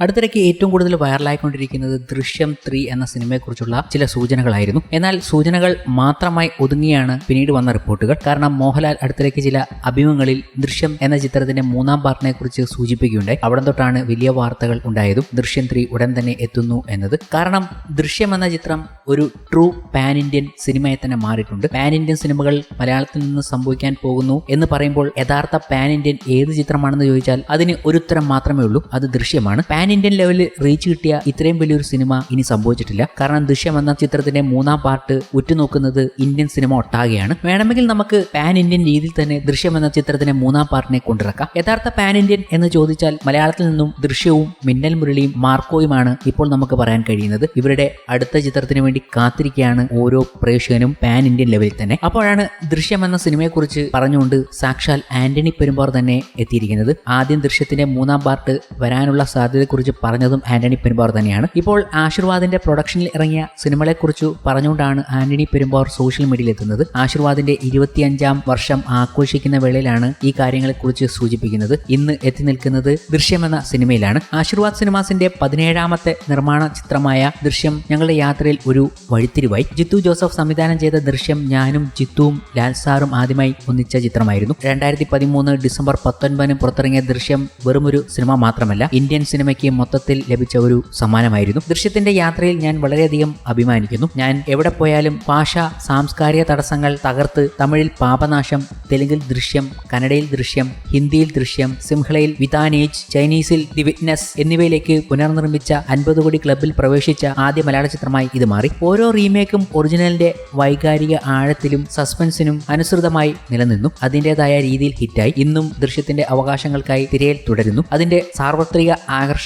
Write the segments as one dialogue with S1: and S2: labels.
S1: അടുത്തിടയ്ക്ക് ഏറ്റവും കൂടുതൽ വൈറലായിക്കൊണ്ടിരിക്കുന്നത് ദൃശ്യം ത്രീ എന്ന സിനിമയെക്കുറിച്ചുള്ള ചില സൂചനകളായിരുന്നു. എന്നാൽ സൂചനകൾ മാത്രമായി ഒതുങ്ങിയാണ് പിന്നീട് വന്ന റിപ്പോർട്ടുകൾ. കാരണം മോഹൻലാൽ അടുത്തിടയ്ക്ക് ചില അഭിമുഖങ്ങളിൽ ദൃശ്യം എന്ന ചിത്രത്തിന്റെ മൂന്നാം പാർട്ടിനെ കുറിച്ച് സൂചിപ്പിക്കുകയുണ്ടായി. അവിടെ തൊട്ടാണ് വലിയ വാർത്തകൾ ഉണ്ടായതും ദൃശ്യം ത്രീ ഉടൻ തന്നെ എത്തുന്നു എന്നത്. കാരണം ദൃശ്യം എന്ന ചിത്രം ഒരു ട്രൂ പാൻ ഇന്ത്യൻ സിനിമയെ തന്നെ മാറിയിട്ടുണ്ട്. പാൻ ഇന്ത്യൻ സിനിമകൾ മലയാളത്തിൽ നിന്ന് സംഭവിക്കാൻ പോകുന്നു എന്ന് പറയുമ്പോൾ യഥാർത്ഥ പാൻ ഇന്ത്യൻ ഏത് ചിത്രമാണെന്ന് ചോദിച്ചാൽ അതിന് ഒരു ഉത്തരം മാത്രമേ ഉള്ളൂ. അത് ദൃശ്യമാണ്. പാൻ ഇന്ത്യൻ ലെവലിൽ റീച്ച് കിട്ടിയ ഇത്രയും വലിയൊരു സിനിമ ഇനി സംഭവിച്ചിട്ടില്ല. കാരണം ദൃശ്യം എന്ന ചിത്രത്തിന്റെ മൂന്നാം പാർട്ട് ഉറ്റുനോക്കുന്നത് ഇന്ത്യൻ സിനിമ ഒട്ടാകെയാണ്. വേണമെങ്കിൽ നമുക്ക് പാൻ ഇന്ത്യൻ രീതിയിൽ തന്നെ ദൃശ്യം എന്ന ചിത്രത്തിന്റെ മൂന്നാം പാർട്ടിനെ കൊണ്ടിറക്കാം. യഥാർത്ഥ പാൻ ഇന്ത്യൻ എന്ന് ചോദിച്ചാൽ മലയാളത്തിൽ നിന്നും ദൃശ്യവും മിന്നൽ മുരളിയും മാർക്കോയുമാണ് ഇപ്പോൾ നമുക്ക് പറയാൻ കഴിയുന്നത്. ഇവരുടെ അടുത്ത ചിത്രത്തിന് വേണ്ടി കാത്തിരിക്കുകയാണ് ഓരോ പ്രേക്ഷകനും പാൻ ഇന്ത്യൻ ലെവലിൽ തന്നെ. അപ്പോഴാണ് ദൃശ്യം എന്ന സിനിമയെക്കുറിച്ച് പറഞ്ഞുകൊണ്ട് സാക്ഷാൽ ആന്റണി പെരുമ്പാർ തന്നെ എത്തിയിരിക്കുന്നത്. ആദ്യം ദൃശ്യത്തിന്റെ മൂന്നാം പാർട്ട് വരാനുള്ള സാധ്യതയെക്കുറിച്ച് പറഞ്ഞതും ആന്റണി പെരുമ്പാർ തന്നെയാണ്. ഇപ്പോൾ ആശീർവാദിന്റെ പ്രൊഡക്ഷനിൽ ഇറങ്ങിയ സിനിമകളെക്കുറിച്ച് പറഞ്ഞുകൊണ്ടാണ് ആന്റണി പെരുമ്പാർ സോഷ്യൽ മീഡിയയിൽ എത്തുന്നത്. ആശീർവാദിന്റെ ഇരുപത്തിയഞ്ചാം വർഷം ആഘോഷിക്കുന്ന വേളയിലാണ് ഈ കാര്യങ്ങളെക്കുറിച്ച് സൂചിപ്പിക്കുന്നത്. ഇന്ന് എത്തി നിൽക്കുന്നത് ദൃശ്യം എന്ന സിനിമയിലാണ്. ആശീർവാദ് സിനിമാസിന്റെ പതിനേഴാമത്തെ നിർമ്മാണ ചിത്രമായ ദൃശ്യം ഞങ്ങളുടെ യാത്രയിൽ ഒരു വഴിത്തിരിവായി. ജിത്തു ജോസഫ് സംവിധാനം ചെയ്ത ദൃശ്യം ഞാനും ജിത്തുവും ലാൽ സാറും ആദ്യമായി ഒന്നിച്ച ചിത്രമായിരുന്നു. രണ്ടായിരത്തി പതിമൂന്ന് ഡിസംബർ പത്തൊൻപതിന് പുറത്തിറങ്ങിയ ദൃശ്യം വെറുമൊരു സിനിമ മാത്രമല്ല ഇന്ത്യൻ സിനിമയ്ക്ക് മൊത്തത്തിൽ ലഭിച്ച ഒരു സമ്മാനമായിരുന്നു. ദൃശ്യത്തിന്റെ യാത്രയിൽ ഞാൻ വളരെയധികം അഭിമാനിക്കുന്നു. ഞാൻ എവിടെ പോയാലും ഭാഷ സാംസ്കാരിക തടസ്സങ്ങൾ തകർത്ത് തമിഴിൽ പാപനാശം തെലുങ്കിൽ ദൃശ്യം കന്നഡയിൽ ദൃശ്യം ഹിന്ദിയിൽ ദൃശ്യം സിംഹളയിൽ വിതാനേജ് ചൈനീസിൽ ദി വിറ്റ്നസ് എന്നിവയിലേക്ക് പുനർനിർമ്മിച്ച അൻപത് കോടി ക്ലബിൽ പ്രവേശിച്ച ആദ്യ മലയാള ചിത്രമായി ഇത് മാറി. ഓരോ റീമേക്കും ഒറിജിനലിന്റെ വൈകാരിക ആഴത്തിലും സസ്പെൻസിനും അനുസൃതമായി നിലനിന്നു. അതിന്റെതായ രീതിയിൽ ഹിറ്റായി. ഇന്നും ദൃശ്യത്തിന്റെ അവകാശങ്ങൾക്കായി തിരയൽ തുടരുന്നു. അതിന്റെ സാർവത്രിക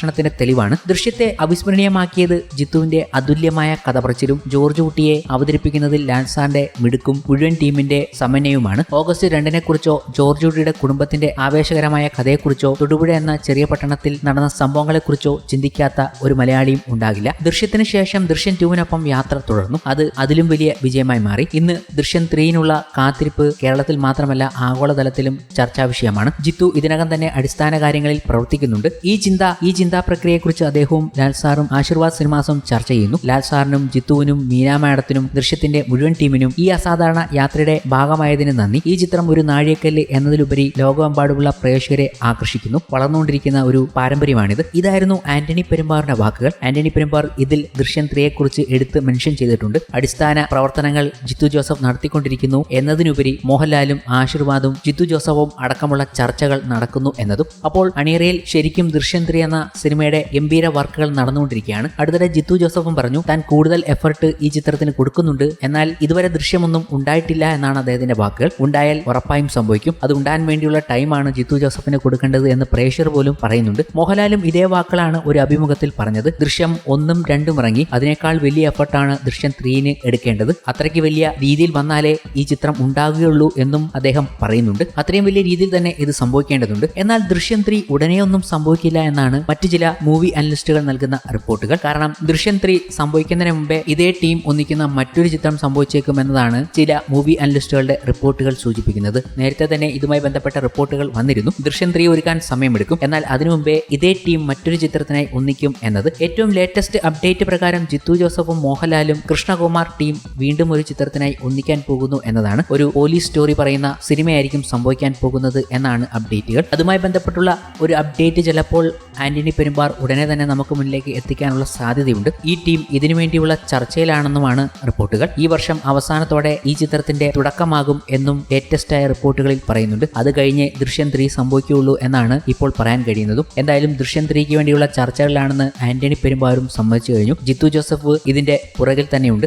S1: ആകർഷണത്തിന്റെ തെളിവാണ് ദൃശ്യത്തെ അവിസ്മരണീയമാക്കിയത് ജിത്തുവിന്റെ അതുല്യമായ കഥപറച്ചിലും ജോർജ് കുട്ടിയെ അവതരിപ്പിക്കുന്നതിൽ ലാൻസാന്റെ മിടുക്കും മുഴുവൻ ടീമിന്റെ സമന്വയവുമാണ്. ഓഗസ്റ്റ് രണ്ടിനെ കുറിച്ചോ ജോർജ് കുട്ടിയുടെ കുടുംബത്തിന്റെ ആവേശകരമായ കഥയെക്കുറിച്ചോ തൊടുപുഴ എന്ന ചെറിയ പട്ടണത്തിൽ നടന്ന സംഭവങ്ങളെക്കുറിച്ചോ ചിന്തിക്കാത്ത ഒരു മലയാളിയും ഉണ്ടാകില്ല. ദൃശ്യത്തിന് ശേഷം ദൃശ്യം ടൂവിനൊപ്പം യാത്ര തുടർന്നു. അത് അതിലും വലിയ വിജയമായി മാറി. ഇന്ന് ദൃശ്യം ത്രീയിനുള്ള കാത്തിരിപ്പ് കേരളത്തിൽ മാത്രമല്ല ആഗോളതലത്തിലും ചർച്ചാ വിഷയമാണ് ജിത്തു ഇതിനകം തന്നെ അടിസ്ഥാന കാര്യങ്ങളിൽ പ്രവർത്തിക്കുന്നുണ്ട്. ഈ ചിന്ത ഈ ചിന്താ പ്രക്രിയയെക്കുറിച്ച് അദ്ദേഹവും ലാൽ സാറും ആശീർവാദ് സിനിമാസും ചർച്ച ചെയ്യുന്നു. ലാൽ സാറിനും ജിത്തുവിനും മീന മാഡത്തിനും ദൃശ്യത്തിന്റെ മുഴുവൻ ടീമിനും ഈ അസാധാരണ യാത്രയുടെ ഭാഗമായതിന് നന്ദി. ഈ ചിത്രം ഒരു നാഴികക്കല്ല് എന്നതിലുപരി ലോകമെമ്പാടുമുള്ള പ്രേക്ഷകരെ ആകർഷിക്കുന്നു. വളർന്നുകൊണ്ടിരിക്കുന്ന ഒരു പാരമ്പര്യമാണിത്. ഇതായിരുന്നു ആന്റണി പെരുമ്പാറിന്റെ വാക്കുകൾ. ആന്റണി പെരുമ്പാർ ഇതിൽ ദൃശ്യം ത്രീയെക്കുറിച്ച് എടുത്ത് മെൻഷൻ ചെയ്തിട്ടുണ്ട്. അടിസ്ഥാന പ്രവർത്തനങ്ങൾ ജിത്തു ജോസഫ് നടത്തിക്കൊണ്ടിരിക്കുന്നു എന്നതിനുപരി മോഹൻലാലും ആശീർവാദും ജിത്തു ജോസഫും അടക്കമുള്ള ചർച്ചകൾ നടക്കുന്നു എന്നതും. അപ്പോൾ അണിയറയിൽ ശരിക്കും ദൃശ്യം ത്രീ എന്ന സിനിമയുടെ ഗംഭീര വർക്കുകൾ നടന്നുകൊണ്ടിരിക്കുകയാണ്. അടുത്തിടെ ജിത്തു ജോസഫും പറഞ്ഞു താൻ കൂടുതൽ എഫർട്ട് ഈ ചിത്രത്തിന് കൊടുക്കുന്നുണ്ട്. എന്നാൽ ഇതുവരെ ദൃശ്യമൊന്നും ഉണ്ടായിട്ടില്ല എന്നാണ് അദ്ദേഹത്തിന്റെ വാക്കുകൾ. ഉണ്ടായാൽ ഉറപ്പായും സംഭവിക്കും. അത് ഉണ്ടാൻ വേണ്ടിയുള്ള ടൈമാണ് ജിത്തു ജോസഫിന് കൊടുക്കേണ്ടത് എന്ന് പ്രേക്ഷകർ പോലും പറയുന്നുണ്ട്. മോഹൻലാലും ഇതേ വാക്കുകളാണ് ഒരു അഭിമുഖത്തിൽ പറഞ്ഞത്. ദൃശ്യം ഒന്നും രണ്ടും ഇറങ്ങി. അതിനേക്കാൾ വലിയ എഫർട്ടാണ് ദൃശ്യം ത്രീന് എടുക്കേണ്ടത്. അത്രയ്ക്ക് വലിയ രീതിയിൽ വന്നാലേ ഈ ചിത്രം ഉണ്ടാകുകയുള്ളൂ എന്നും അദ്ദേഹം പറയുന്നുണ്ട്. അത്രയും വലിയ രീതിയിൽ തന്നെ ഇത് സംഭവിക്കേണ്ടതുണ്ട്. എന്നാൽ ദൃശ്യം ത്രീ ഉടനെയൊന്നും സംഭവിക്കില്ല എന്നാണ് മറ്റു ചില മൂവി അനലിസ്റ്റുകൾ നൽകുന്ന റിപ്പോർട്ടുകൾ. കാരണം ദൃശ്യം ത്രീ സംഭവിക്കുന്നതിന് മുമ്പേ ഇതേ ടീം ഒന്നിക്കുന്ന മറ്റൊരു ചിത്രം സംഭവിച്ചേക്കും എന്നതാണ് ചില മൂവി അനലിസ്റ്റുകളുടെ റിപ്പോർട്ടുകൾ സൂചിപ്പിക്കുന്നത്. നേരത്തെ തന്നെ ഇതുമായി ബന്ധപ്പെട്ട റിപ്പോർട്ടുകൾ വന്നിരുന്നു. ദൃശ്യം ത്രീ ഒരുക്കാൻ സമയമെടുക്കും. എന്നാൽ അതിനു മുമ്പേ ഇതേ ടീം മറ്റൊരു ചിത്രത്തിനായി ഒന്നിക്കും എന്നത്. ഏറ്റവും ലേറ്റസ്റ്റ് അപ്ഡേറ്റ് പ്രകാരം ജിത്തു ജോസഫും മോഹൻലാലും കൃഷ്ണകുമാർ ടീം വീണ്ടും ഒരു ചിത്രത്തിനായി ഒന്നിക്കാൻ പോകുന്നു എന്നതാണ്. ഒരു പോലീസ് സ്റ്റോറി പറയുന്ന സിനിമയായിരിക്കും സംഭവിക്കാൻ പോകുന്നത് എന്നാണ് അപ്ഡേറ്റുകൾ അതുമായി ബന്ധപ്പെട്ടുള്ള ഒരു അപ്ഡേറ്റ് ചിലപ്പോൾ ആന്റണി പെരുമ്പാർ ഉടനെ തന്നെ നമുക്ക് മുന്നിലേക്ക് എത്തിക്കാനുള്ള സാധ്യതയുണ്ട്. ഈ ടീം ഇതിനുവേണ്ടിയുള്ള ചർച്ചയിലാണെന്നുമാണ് റിപ്പോർട്ടുകൾ. ഈ വർഷം അവസാനത്തോടെ ഈ ചിത്രത്തിന്റെ തുടക്കമാകും എന്നും ലേറ്റസ്റ്റ് ആയ റിപ്പോർട്ടുകളിൽ പറയുന്നുണ്ട്. അത് കഴിഞ്ഞ് ദൃശ്യം ത്രീ സംഭവിക്കുകയുള്ളൂ എന്നാണ് ഇപ്പോൾ പറയാൻ കഴിയുന്നതും. എന്തായാലും ദൃശ്യം ത്രീക്ക് വേണ്ടിയുള്ള ചർച്ചകളിലാണെന്ന് ആന്റണി പെരുമ്പാറും സമ്മതിച്ചു കഴിഞ്ഞു. ജിത്തു ജോസഫ് ഇതിന്റെ പുറകിൽ തന്നെയുണ്ട്.